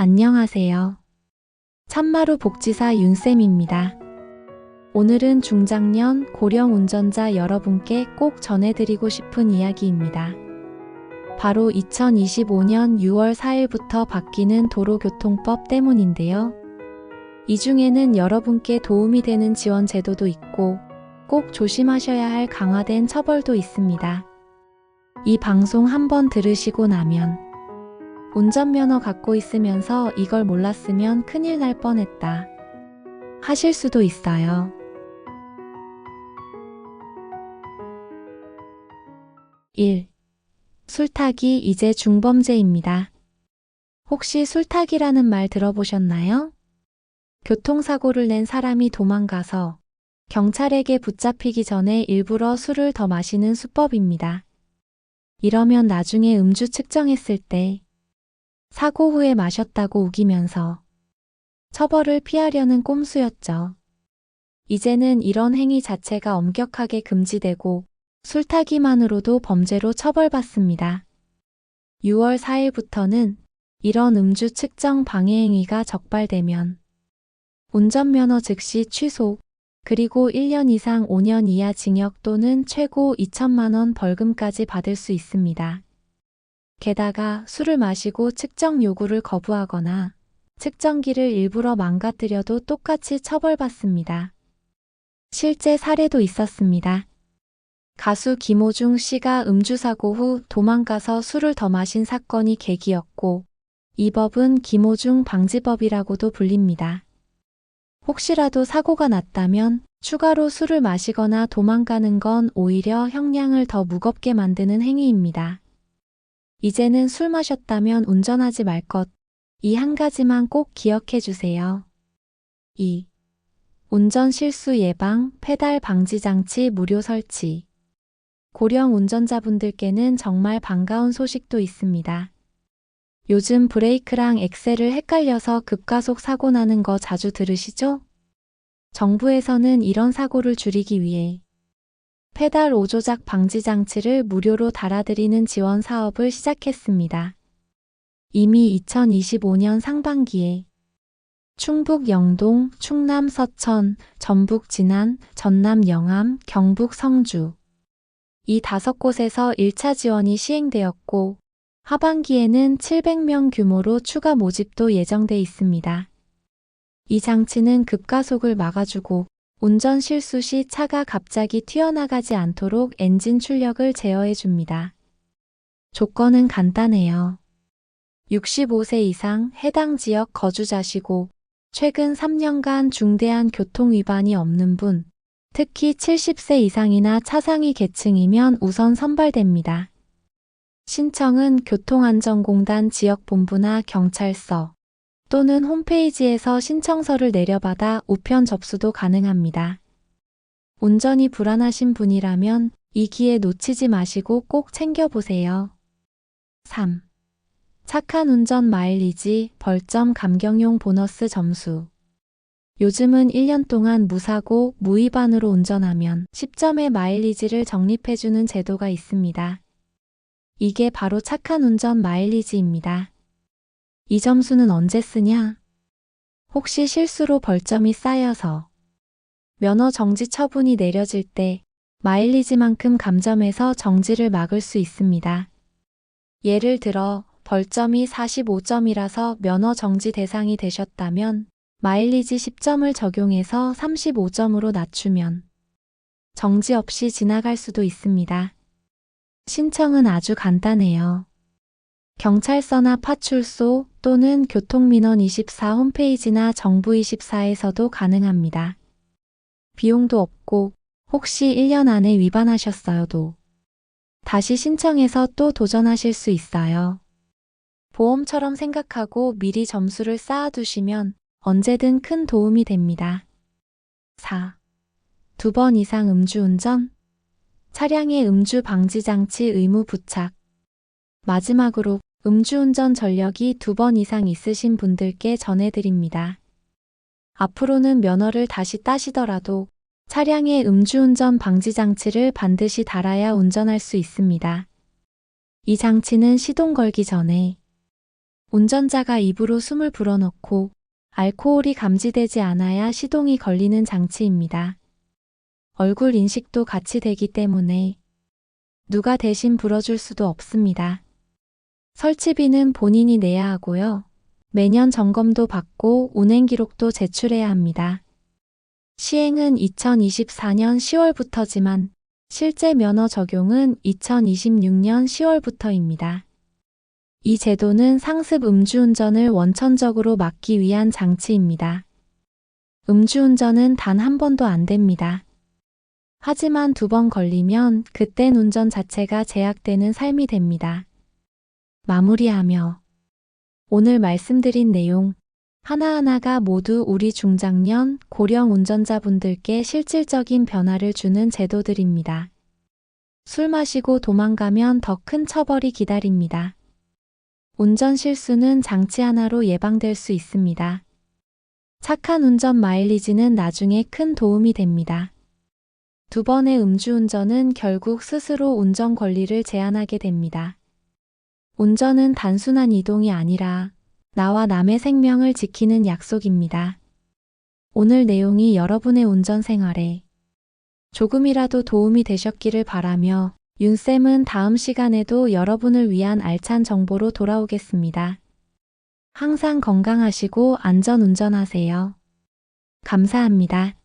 안녕하세요. 참마루 복지사 윤쌤입니다. 오늘은 중장년 고령 운전자 여러분께 꼭 전해드리고 싶은 이야기입니다. 바로 2025년 6월 4일부터 바뀌는 도로교통법 때문인데요. 이 중에는 여러분께 도움이 되는 지원 제도도 있고 꼭 조심하셔야 할 강화된 처벌도 있습니다. 이 방송 한번 들으시고 나면 운전면허 갖고 있으면서 이걸 몰랐으면 큰일 날 뻔했다. 하실 수도 있어요. 1. 술타기 이제 중범죄입니다. 혹시 술타기라는 말 들어보셨나요? 교통사고를 낸 사람이 도망가서 경찰에게 붙잡히기 전에 일부러 술을 더 마시는 수법입니다. 이러면 나중에 음주 측정했을 때 사고 후에 마셨다고 우기면서 처벌을 피하려는 꼼수였죠. 이제는 이런 행위 자체가 엄격하게 금지되고 술 타기만으로도 범죄로 처벌받습니다. 6월 4일부터는 이런 음주 측정 방해 행위가 적발되면 운전면허 즉시 취소, 그리고 1년 이상 5년 이하 징역 또는 최고 2천만 원 벌금까지 받을 수 있습니다. 게다가 술을 마시고 측정 요구를 거부하거나 측정기를 일부러 망가뜨려도 똑같이 처벌받습니다. 실제 사례도 있었습니다. 가수 김호중 씨가 음주사고 후 도망가서 술을 더 마신 사건이 계기였고, 이 법은 김호중 방지법이라고도 불립니다. 혹시라도 사고가 났다면 추가로 술을 마시거나 도망가는 건 오히려 형량을 더 무겁게 만드는 행위입니다. 이제는 술 마셨다면 운전하지 말 것. 이 한 가지만 꼭 기억해 주세요. 2. 운전 실수 예방, 페달 방지 장치 무료 설치. 고령 운전자분들께는 정말 반가운 소식도 있습니다. 요즘 브레이크랑 엑셀을 헷갈려서 급가속 사고 나는 거 자주 들으시죠? 정부에서는 이런 사고를 줄이기 위해 페달 오조작 방지 장치를 무료로 달아드리는 지원 사업을 시작했습니다. 이미 2025년 상반기에 충북 영동, 충남 서천, 전북 진안, 전남 영암, 경북 성주 이 다섯 곳에서 1차 지원이 시행되었고 하반기에는 700명 규모로 추가 모집도 예정돼 있습니다. 이 장치는 급가속을 막아주고 운전 실수 시 차가 갑자기 튀어나가지 않도록 엔진 출력을 제어해 줍니다. 조건은 간단해요. 65세 이상 해당 지역 거주자시고 최근 3년간 중대한 교통 위반이 없는 분, 특히 70세 이상이나 차상위 계층이면 우선 선발됩니다. 신청은 교통안전공단 지역본부나 경찰서 또는 홈페이지에서 신청서를 내려받아 우편 접수도 가능합니다. 운전이 불안하신 분이라면 이 기회 놓치지 마시고 꼭 챙겨보세요. 3. 착한 운전 마일리지 벌점 감경용 보너스 점수 요즘은 1년 동안 무사고 무위반으로 운전하면 10점의 마일리지를 적립해주는 제도가 있습니다. 이게 바로 착한 운전 마일리지입니다. 이 점수는 언제 쓰냐? 혹시 실수로 벌점이 쌓여서 면허 정지 처분이 내려질 때 마일리지만큼 감점해서 정지를 막을 수 있습니다. 예를 들어 벌점이 45점이라서 면허 정지 대상이 되셨다면 마일리지 10점을 적용해서 35점으로 낮추면 정지 없이 지나갈 수도 있습니다. 신청은 아주 간단해요. 경찰서나 파출소 또는 교통민원24 홈페이지나 정부24에서도 가능합니다. 비용도 없고 혹시 1년 안에 위반하셨어요도 다시 신청해서 또 도전하실 수 있어요. 보험처럼 생각하고 미리 점수를 쌓아두시면 언제든 큰 도움이 됩니다. 4. 두 번 이상 음주운전? 차량의 음주 방지 장치 의무 부착. 마지막으로 음주운전 전력이 두 번 이상 있으신 분들께 전해드립니다. 앞으로는 면허를 다시 따시더라도 차량에 음주운전 방지 장치를 반드시 달아야 운전할 수 있습니다. 이 장치는 시동 걸기 전에 운전자가 입으로 숨을 불어넣고 알코올이 감지되지 않아야 시동이 걸리는 장치입니다. 얼굴 인식도 같이 되기 때문에 누가 대신 불어줄 수도 없습니다. 설치비는 본인이 내야 하고요. 매년 점검도 받고 운행 기록도 제출해야 합니다. 시행은 2024년 10월부터지만 실제 면허 적용은 2026년 10월부터입니다. 이 제도는 상습 음주운전을 원천적으로 막기 위한 장치입니다. 음주운전은 단 한 번도 안 됩니다. 하지만 두 번 걸리면 그땐 운전 자체가 제약되는 삶이 됩니다. 마무리하며 오늘 말씀드린 내용 하나하나가 모두 우리 중장년, 고령 운전자분들께 실질적인 변화를 주는 제도들입니다. 술 마시고 도망가면 더 큰 처벌이 기다립니다. 운전 실수는 장치 하나로 예방될 수 있습니다. 착한 운전 마일리지는 나중에 큰 도움이 됩니다. 두 번의 음주운전은 결국 스스로 운전 권리를 제한하게 됩니다. 운전은 단순한 이동이 아니라 나와 남의 생명을 지키는 약속입니다. 오늘 내용이 여러분의 운전 생활에 조금이라도 도움이 되셨기를 바라며 윤쌤은 다음 시간에도 여러분을 위한 알찬 정보로 돌아오겠습니다. 항상 건강하시고 안전 운전하세요. 감사합니다.